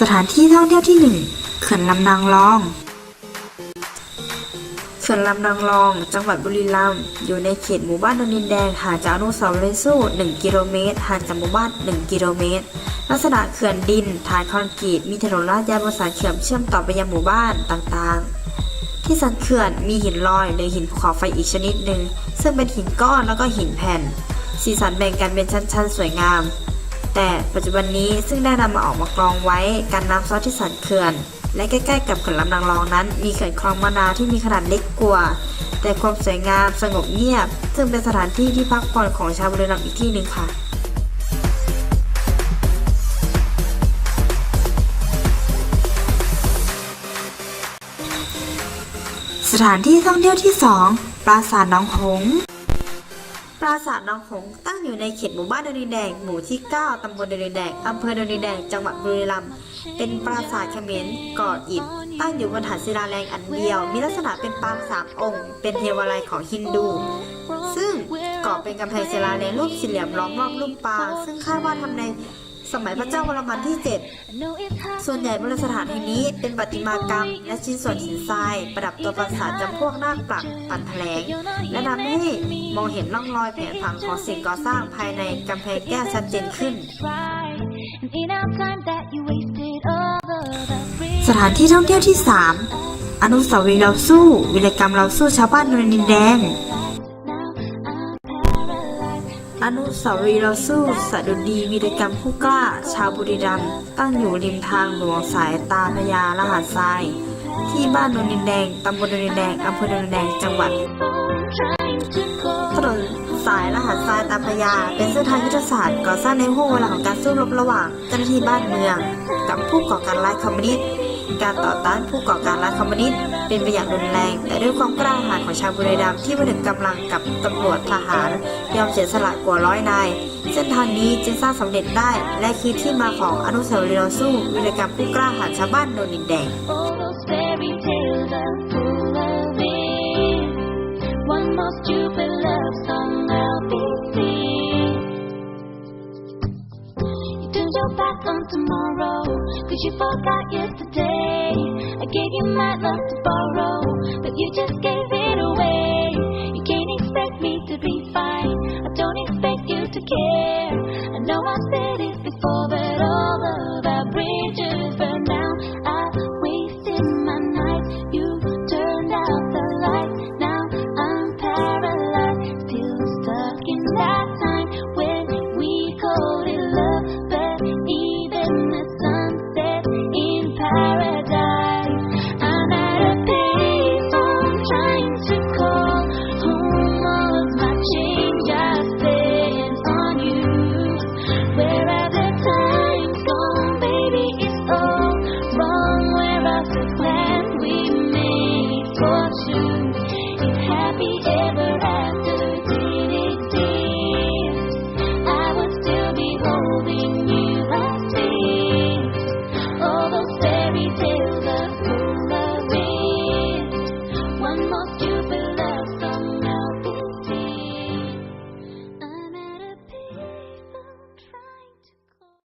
สถานที่ท่องเที่ยวที่ 1 เขื่อนลำนางรอง เขื่อนลำนางรอง จังหวัดบุรีรัมย์ อยู่ในเขตหมู่บ้านดนดินแดง ห่างจากอนุสาวรีย์สู้ 1 กิโลเมตร ห่างจากหมู่บ้าน 1 กิโลเมตร ลักษณะเขื่อนดิน ฐานคอนกรีต มีถนนลาดยางบนสันเขื่อนเชื่อมต่อไปยังหมู่บ้านต่างๆ ที่สันเขื่อนมีหินลอยหรือหินภูเขาไฟอีกชนิดหนึ่ง ซึ่งเป็นหินก้อนแล้วก็หินแผ่น สีสันแบ่งกันเป็นชั้นๆ สวยงาม แต่ปัจจุบันนี้ซึ่งได้นำมาออกมากรองไว้กันน้ำซอสที่สันเขื่อน และใกล้ๆกับเขื่อนลำนางรองนั้น มีเขื่อนคลองมะนาวที่มีขนาดเล็กกว่า แต่ความสวยงามสงบเงียบ ซึ่งเป็นสถานที่ที่พักผ่อนของชาวบุรีรัมย์อีกที่หนึ่งค่ะสถานที่ท่องเที่ยวที่ 2 ปราสาทหนองหง ปราสาทน้องหงตั้งอยู่ในเขตหมู่บ้านดอนดินแดง หมู่ที่ 9 ตำบลดอนดินแดง อำเภอดอนดินแดง จังหวัดบุรีรัมย์ เป็นปราสาทเขมรก่ออิฐ ตั้งอยู่บนฐานศิลาแรงอันเดียว มีลักษณะเป็นปางสามองค์ เป็นเทวาลัยของฮินดู ซึ่งก่อเป็นกำแพงศิลาแรงรูปสี่เหลี่ยมล้อมรอบรูปปาง ซึ่งคาดว่าทำใน สมัยพระเจ้าวรมันที่ 7 ส่วนใหญ่บนสถานแห่งนี้เป็นประติมากรรม และชิ้นส่วนหินทราย ประดับตัวปราสาทจำพวกนาคปลักปันแถลง และทำให้มองเห็นร่องรอยแผนผังของสิ่งก่อสร้างภายในกำแพงแก้วชัดเจนขึ้น สถานที่ท่องเที่ยวที่ 3 อนุสาวรีย์เราสู้ วิรกรรมเราสู้ชาวบ้านนนดินแดง อนุสาวรีย์เราสู้สดุดีวีรกรรมผู้กล้า ชาวบุรีรัมย์ตั้งอยู่ริมทางหลวงสายตาพยาละหาดทราย ที่บ้านโนนดินแดง ตำบลโนนดินแดง อำเภอนนดินแดง จังหวัดถนนสายรหัสทรายตาพยา เป็นเส้นทางยุทธศาสตร์ก่อสร้างในห่วงเวลาของการสู้รบระหว่างเจ้าหน้าที่บ้านเมือง กับผู้ก่อการร้ายคอมมิวนิสต์ การต่อต้านผู้ก่อการร้ายคอมมิวนิสต์ เป็นไปอย่างรุนแรง แต่ด้วยความกล้าหาญของชาวบุรีรัมย์ที่มาถึงกำลังกับตำรวจทหาร ยอมเสียสละกว่าร้อยนาย เส้นทางนี้จึงสร้างสำเร็จได้ และคือที่มาของอนุสาวรีย์เราสู้วีรกรรมผู้กล้าหาญชาวบ้านโนนดินแดง One more stupid love song I'll be seen. You turned your back on tomorrow, cause you forgot yesterday. I gave you my love to borrow, but you just gave it away. most you've been left